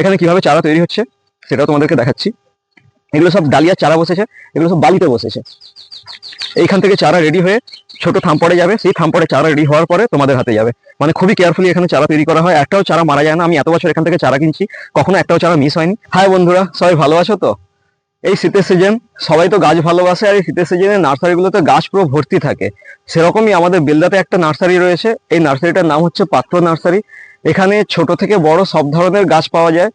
এখানে কীভাবে চারা তৈরি হচ্ছে সেটাও তোমাদেরকে দেখাচ্ছি। এগুলো সব ডালিয়ার চারা বসেছে, এগুলো সব বালিতে বসেছে। এইখান থেকে চারা রেডি হয়ে ছোট থামপড়ে যাবে, সেই থামপড়ে চারা রেডি হওয়ার পরে তোমাদের হাতে যাবে। মানে খুবই কেয়ারফুলি এখানে চারা তৈরি করা হয়। একটাও চারা মারা যায় না। আমি এত বছর এখান থেকে চারা কিনছি, কখনো একটাও চারা মিস হয়নি। হাই বন্ধুরা, সবাই ভালো আছো তো? এই শীতের সিজন সবাই তো গাছ ভালোবাসে, আর এই শীতের সিজনে নার্সারিগুলোতে গাছ পুরো ভর্তি থাকে। সেরকমই আমাদের বেলদাতে একটা নার্সারি রয়েছে। এই নার্সারিটার নাম হচ্ছে পাত্র নার্সারি এখানে ছোট থেকে বড় সব ধরনের গাছ পাওয়া যায়।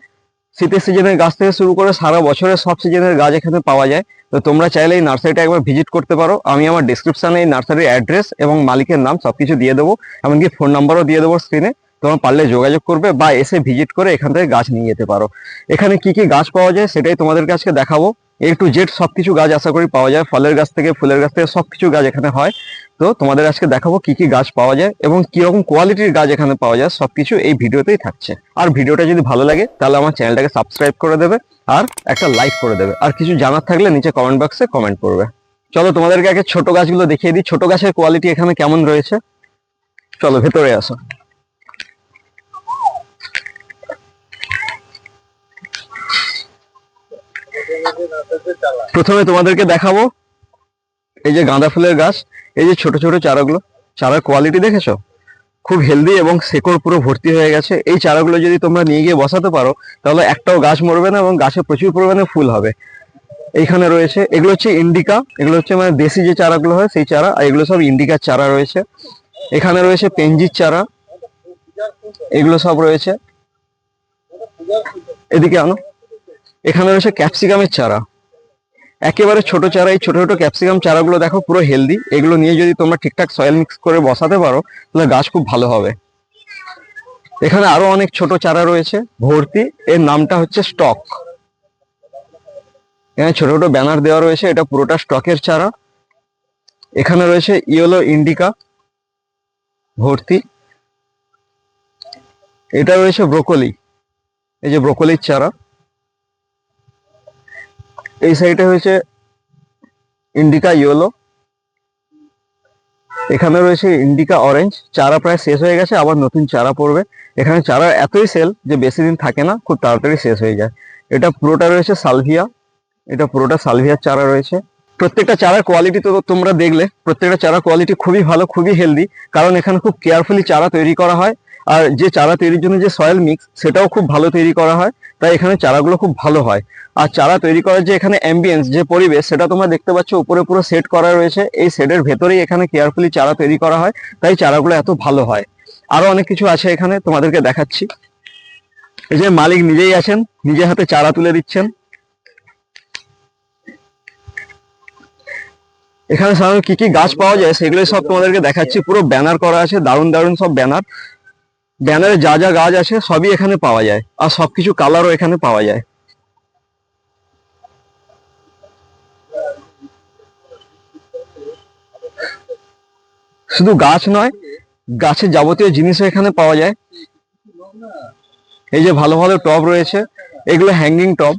শীতের সিজনের গাছ থেকে শুরু করে সারা বছরের সব সিজনের গাছ এখানে পাওয়া যায়। তো তোমরা চাইলে এই নার্সারিটা একবার ভিজিট করতে পারো। আমি আমার ডিসক্রিপশনে এই নার্সারির অ্যাড্রেস এবং মালিকের নাম সব কিছু দিয়ে দেবো। এমনকি ফোন নাম্বারও দিয়ে দেবো স্ক্রিনে তোমরা পারলে যোগাযোগ করবে বা এসে ভিজিট করে এখান থেকে গাছ নিয়ে যেতে পারো। এখানে কি কি গাছ পাওয়া যায় সেটাই তোমাদেরকে আজকে দেখাবো। এ টু জেড সবকিছু গাছ আশা করি পাওয়া যায়। ফলের গাছ থেকে ফুলের গাছ থেকে সবকিছু গাছ এখানে হয়। তো তোমাদের আজকে দেখাবো কি কি গাছ পাওয়া যায় এবং কীরকম কোয়ালিটির গাছ এখানে পাওয়া যায়। সবকিছু এই ভিডিওতেই থাকছে। আর ভিডিওটা যদি ভালো লাগে, তাহলে আমার চ্যানেলটাকে সাবস্ক্রাইব করে দেবে আর একটা লাইক করে দেবে। আর কিছু জানার থাকলে নিচে কমেন্ট বক্সে কমেন্ট করবে। চলো তোমাদেরকে আগে ছোট গাছগুলো দেখিয়ে দিই। ছোট গাছের কোয়ালিটি এখানে কেমন রয়েছে? চলো ভেতরে আসো। প্রথমে তোমাদেরকে দেখাবো এই যে গাঁদা ফুলের গাছ, এই যে ছোট ছোট চারাগুলো। চারার কোয়ালিটি দেখেছ? খুব হেলদি এবং শেকড় পুরো ভর্তি হয়ে গেছে। এই চারাগুলো যদি তোমরা নিয়ে গিয়ে বসাতে পারো, তাহলে একটাও গাছ মরবে না এবং গাছে প্রচুর পরিমাণে ফুল হবে। এইখানে রয়েছে, এগুলো হচ্ছে ইন্ডিকা এগুলো হচ্ছে মানে দেশি যে চারাগুলো হয়, সেই চারা, আর এগুলো সব ইন্ডিকার চারা রয়েছে। এখানে রয়েছে পেঞ্জির চারা, এগুলো সব রয়েছে। এদিকে আনো। এখানে রয়েছে ক্যাপসিকামের চারা। একেবারে ছোট চারা এই ছোট ছোট ক্যাপসিকাম চারাগুলো দেখো পুরো হেলদি এগুলো নিয়ে যদি তোমরা ঠিকঠাক সয়েল মিক্স করে বসাতে পারো, তাহলে গাছ খুব ভালো হবে। এখানে আরও অনেক ছোট চারা রয়েছে, ভর্তি। এর নামটা হচ্ছে স্টক এখানে ছোট ছোট ব্যানার দেওয়া রয়েছে, এটা পুরোটা স্টকের চারা। এখানে রয়েছে ইয়েলো ইন্ডিকা ভর্তি। এটা রয়েছে ব্রোকলি এই যে ব্রোকলির চারা। এই সাইডে হয়েছে ইন্ডিকা ইয়েলো এখানে রয়েছে ইন্ডিকা অরেঞ্জ চারা প্রায় শেষ হয়ে গেছে, আবার নতুন চারা পড়বে। এখানে চারা এতই সেল যে বেশি দিন থাকে না, খুব তাড়াতাড়ি শেষ হয়ে যায়। এটা পুরোটা রয়েছে সালভিয়া এটা পুরোটা সালভিয়ার চারা রয়েছে। প্রত্যেকটা চারার কোয়ালিটি তো তোমরা দেখলে, প্রত্যেকটা চারা কোয়ালিটি খুবই ভালো, খুবই হেলদি কারণ এখানে খুব কেয়ারফুলি চারা তৈরি করা হয়। আর যে চারা তৈরির জন্য যে সয়েল মিক্স সেটাও খুব ভালো তৈরি করা হয়। তাই এখানে চারাগুলো খুব ভালো হয়। আর চারা তৈরি করার যে এখানে অ্যাম্বিয়েন্স যে পরিবেশ, সেটা তোমরা দেখতে পাচ্ছ উপরে পুরো সেট করা রয়েছে। এই সেটের ভেতরেই এখানে কেয়ারফুলি চারা তৈরি করা হয়। তাই চারাগুলো এত ভালো হয়। আরও অনেক কিছু আছে এখানে, তোমাদেরকে দেখাচ্ছি। এই যে মালিক নিজেই আছেন, নিজে হাতে চারা তুলে দিচ্ছেন। এখানে সাধারণত কি কি গাছ পাওয়া যায় সেগুলো সব তোমাদেরকে দেখাচ্ছি। পুরো ব্যানার করা আছে, দারুণ দারুণ সব ব্যানার। ব্যানারে যা যা গাছ আছে সবই এখানে পাওয়া যায়। আর সবকিছু কালারও এখানে পাওয়া যায়। শুধু গাছ নয়, গাছের যাবতীয় জিনিসও এখানে পাওয়া যায়। এই যে ভালো ভালো টব রয়েছে, এগুলো হ্যাঙ্গিং টব।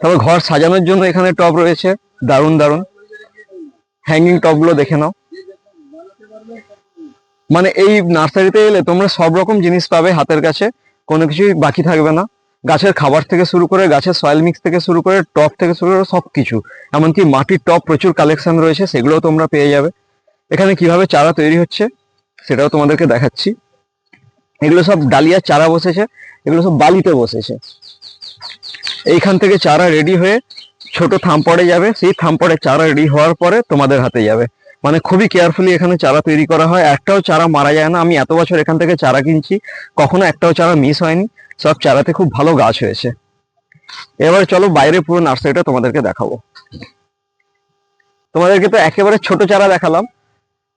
তারপর ঘর সাজানোর জন্য এখানে টব রয়েছে, দারুণ দারুণ। হ্যাঙ্গিং টবগুলো দেখে নাও। মানে এই নার্সারিতে এলে তোমরা সব রকম জিনিস পাবে হাতের কাছে, কোনো কিছুই বাকি থাকবে না। গাছের খাবার থেকে শুরু করে, গাছের সয়েল মিক্স থেকে শুরু করে টপ থেকে শুরু করে সব কিছু। এমনকি মাটির টপ প্রচুর কালেকশন রয়েছে, সেগুলোও তোমরা পেয়ে যাবে। এখানে কীভাবে চারা তৈরি হচ্ছে, সেটাও তোমাদেরকে দেখাচ্ছি। এগুলো সব ডালিয়ার চারা বসেছে, এগুলো সব বালিতে বসেছে। এইখান থেকে চারা রেডি হয়ে ছোট থামপড়ে যাবে, সেই থামপড়ে চারা রেডি হওয়ার পরে তোমাদের হাতে যাবে। মানে খুবই কেয়ারফুলি এখানে চারা তৈরি করা হয়। একটাও চারা মারা যায় না। আমি এত বছর এখান থেকে চারা কিনছি, কখনো একটাও চারা মিস হয়নি। সব চারাতে খুব ভালো গাছ হয়েছে। এবার চলো বাইরে পুরো নার্সারিটা তোমাদেরকে দেখাবো। তোমাদেরকে তো একেবারে ছোট চারা দেখালাম।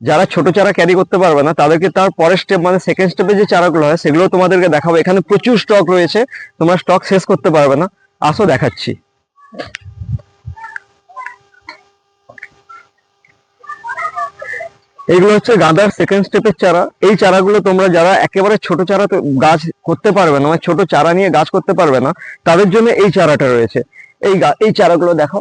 যারা ছোট চারা ক্যারি করতে পারবে না, তাদেরকে তার পরের স্টেপ মানে সেকেন্ড স্টেপে যে চারাগুলো হয়, সেগুলো তোমাদেরকে দেখাবো। এখানে প্রচুর স্টক রয়েছে। তোমরা স্টক শেষ করতে পারবে না। আসো দেখাচ্ছি। এগুলো হচ্ছে গাঁদার সেকেন্ড স্টেপের চারা। এই চারাগুলো তোমরা যারা একেবারে ছোট চারা গাছ করতে পারবে না মানে ছোট চারা নিয়ে গাছ করতে পারবে না, তাদের জন্য এই চারাটা রয়েছে। এই এই চারাগুলো দেখো।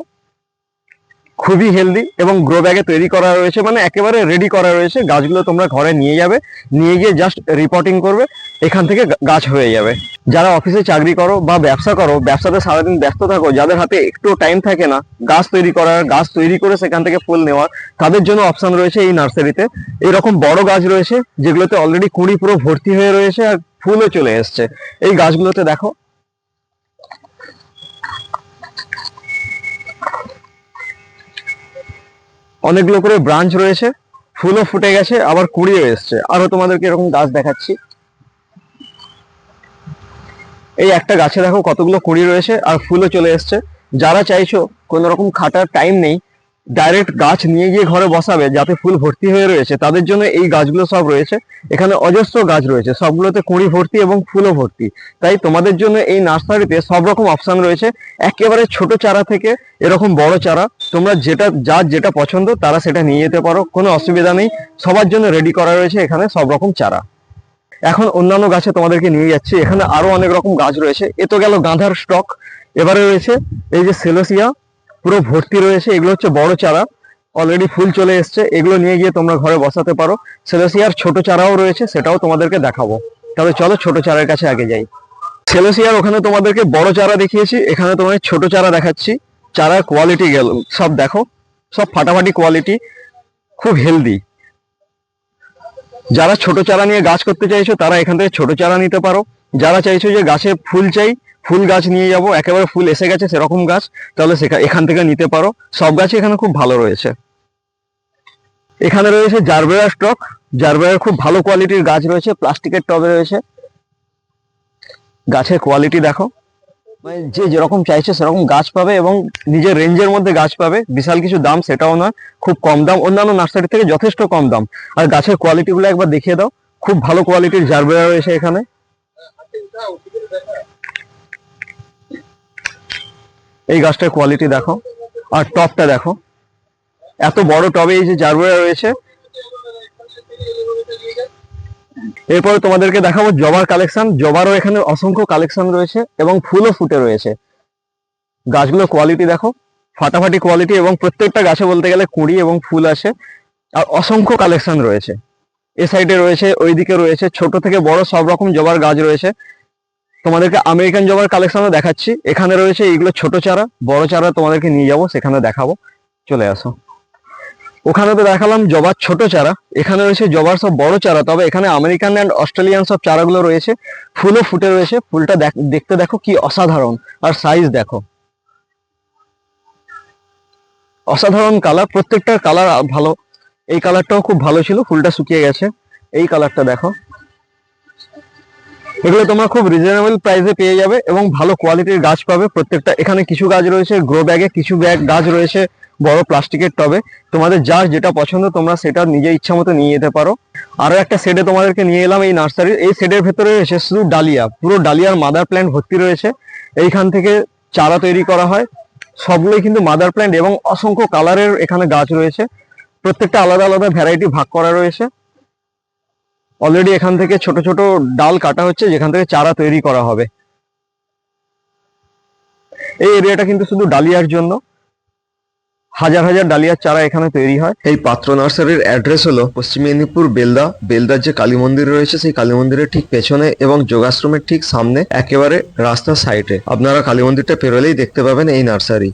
খুবই হেলদি এবং গ্রো ব্যাগে তৈরি করা রয়েছে মানে একেবারে রেডি করা রয়েছে। গাছগুলো তোমরা ঘরে নিয়ে যাবে, নিয়ে গিয়ে জাস্ট রিপোর্টিং করবে, এখান থেকে গাছ হয়ে যাবে। যারা অফিসে চাকরি করো বা ব্যবসা করো, ব্যবসাতে সারাদিন ব্যস্ত থাকো, যাদের হাতে একটু টাইম থাকে না, গাছ তৈরি করার, গাছ তৈরি করে সেখান থেকে ফুল নেওয়ার, তাদের জন্য অপশন রয়েছে এই নার্সারিতে। এরকম বড় গাছ রয়েছে, যেগুলোতে অলরেডি কুড়ি পুরো ভর্তি হয়ে রয়েছে আর ফুলও চলে এসছে। এই গাছগুলোতে দেখো। অনেকগুলো করে ব্রাঞ্চ রয়েছে, ফুলও ফুটে গেছে, আবার কুড়িও এসছে। আরও তোমাদেরকে এরকম গাছ দেখাচ্ছি। এই একটা গাছে দেখো কতগুলো কুড়ি রয়েছে আর ফুলও চলে এসছে। যারা চাইছো কোনো রকম খাটার টাইম নেই ডাইরেক্ট গাছ নিয়ে গিয়ে ঘরে বসাবে যাতে ফুল ভর্তি হয়ে রয়েছে, তাদের জন্য এই গাছগুলো সব রয়েছে। এখানে অজস্র গাছ রয়েছে, সবগুলোতে কুঁড়ি ভর্তি এবং ফুলও ভর্তি। তাই তোমাদের জন্য এই নার্সারিতে সব রকম অপশন রয়েছে। একেবারে ছোট চারা থেকে এরকম বড় চারা, তোমরা যেটা, যার যেটা পছন্দ তারা সেটা নিয়ে যেতে পারো, কোনো অসুবিধা নেই। সবার জন্য রেডি করা রয়েছে এখানে সব রকম চারা। এখন অন্যান্য গাছে তোমাদেরকে নিয়ে যাচ্ছি। এখানে আরও অনেক রকম গাছ রয়েছে। এ তো গেল গাঁধার স্টক। এবারে রয়েছে এই যে সেলোসিয়া। পুরো ভর্তি রয়েছে। এগুলো হচ্ছে বড় চারা। অলরেডি ফুল চলে এসছে। এগুলো নিয়ে গিয়ে তোমরা ঘরে বসাতে পারো। সেলোসিয়ার ছোট চারাও রয়েছে। সেটাও তোমাদেরকে দেখাবো। তবে চলো ছোট চারার কাছে আগে যাই। সেলোসিয়ার ওখানে তোমাদেরকে বড় চারা দেখিয়েছি। এখানে তোমাদের ছোট চারা দেখাচ্ছি। চারার কোয়ালিটি গেল। সব দেখো। সব ফাটাফাটি কোয়ালিটি খুব হেলদি যারা ছোট চারা নিয়ে গাছ করতে চাইছো, তারা এখান থেকে ছোট চারা নিতে পারো। যারা চাইছো যে গাছে ফুল চাই, ফুল গাছ নিয়ে যাব, একেবারে ফুল এসে গেছে সেরকম গাছ, তাহলে এখান থেকে নিতে পারো। সব গাছই এখানে খুব ভালো রয়েছে। এখানে রয়েছে জারবেরা স্টক। জারবেরার খুব ভালো কোয়ালিটির গাছ রয়েছে, প্লাস্টিকের টবে রয়েছে। গাছের কোয়ালিটি দেখো। মানে যে যেরকম চাইছে সেরকম গাছ পাবে এবং নিজের রেঞ্জের মধ্যে গাছ পাবে। বিশাল কিছু দাম সেটাও না। খুব কম দাম। অন্যান্য নার্সারি থেকে যথেষ্ট কম দাম। আর গাছের কোয়ালিটি গুলো একবার দেখিয়ে দাও। খুব ভালো কোয়ালিটির জারবেরা রয়েছে এখানে। এই গাছটার কোয়ালিটি দেখো। আর টপটা দেখো। এত বড় টবে এই যে জারবেরা রয়েছে এরপরে তোমাদেরকে দেখাবো জবার কালেকশন জবারও এখানে অসংখ্য কালেকশন রয়েছে এবং ফুলও ফুটে রয়েছে। গাছগুলোর কোয়ালিটি দেখো, ফাটাফাটি কোয়ালিটি এবং প্রত্যেকটা গাছে বলতে গেলে কুড়ি এবং ফুল আসে। আর অসংখ্য কালেকশন রয়েছে। এ সাইডে রয়েছে, ওইদিকে রয়েছে, ছোট থেকে বড় সব রকম জবার গাছ রয়েছে। তোমাদেরকে আমেরিকান জবার কালেকশনও দেখাচ্ছি। এখানে রয়েছে এইগুলো ছোট চারা, বড় চারা তোমাদেরকে নিয়ে যাব, সেখানে দেখাবো। চলে আসো। ওখানে তো দেখালাম জবার ছোট চারা। এখানে রয়েছে জবার সব বড় চারা, তবে এখানে আমেরিকান অ্যান্ড অস্ট্রেলিয়ান সব চারাগুলো রয়েছে। ফুলও ফুটে রয়েছে, ফুলটা দেখ- দেখতে দেখো কি অসাধারণ। আর সাইজ দেখো। অসাধারণ কালার প্রত্যেকটার কালার ভালো। এই কালারটাও খুব ভালো ছিল, ফুলটা শুকিয়ে গেছে। এই কালারটা দেখো। এগুলো তোমরা খুব রিজনেবল প্রাইসে পেয়ে যাবে এবং ভালো কোয়ালিটির গাছ পাবে প্রত্যেকটা। এখানে কিছু গাছ রয়েছে গ্রো ব্যাগে কিছু ব্যাগ গাছ রয়েছে। বড় প্লাস্টিকের টবে। তোমাদের যার যেটা পছন্দ, তোমরা সেটা নিজের ইচ্ছা মতো নিয়ে যেতে পারো। আরও একটা সেডে তোমাদেরকে নিয়ে এলাম এই নার্সারির এই সেডের ভেতরে রয়েছে শুধু ডালিয়া। পুরো ডালিয়ার মাদার প্ল্যান্ট ভর্তি রয়েছে। এইখান থেকে চারা তৈরি করা হয়। সবগুলোই কিন্তু মাদার প্ল্যান্ট এবং অসংখ্য কালারের এখানে গাছ রয়েছে। প্রত্যেকটা আলাদা আলাদা ভ্যারাইটি ভাগ করা রয়েছে। অলরেডি এখান থেকে ছোট ছোট ডাল কাটা হচ্ছে, যেখান থেকে চারা তৈরি করা হবে। এই এরিয়াটা কিন্তু শুধু ডালিয়ার জন্য। হাজার হাজার ডালিয়ার চারা এখানে তৈরি হয়। এই পাত্র নার্সারির অ্যাড্রেস হলো পশ্চিম মেদিনীপুর বেলদা। বেলদার যে কালী মন্দির রয়েছে, সেই কালী মন্দিরের ঠিক পেছনে এবং যোগাশ্রমের ঠিক সামনে, একেবারে রাস্তার সাইডে আপনারা কালী মন্দিরটা পেরোলেই দেখতে পাবেন এই নার্সারি।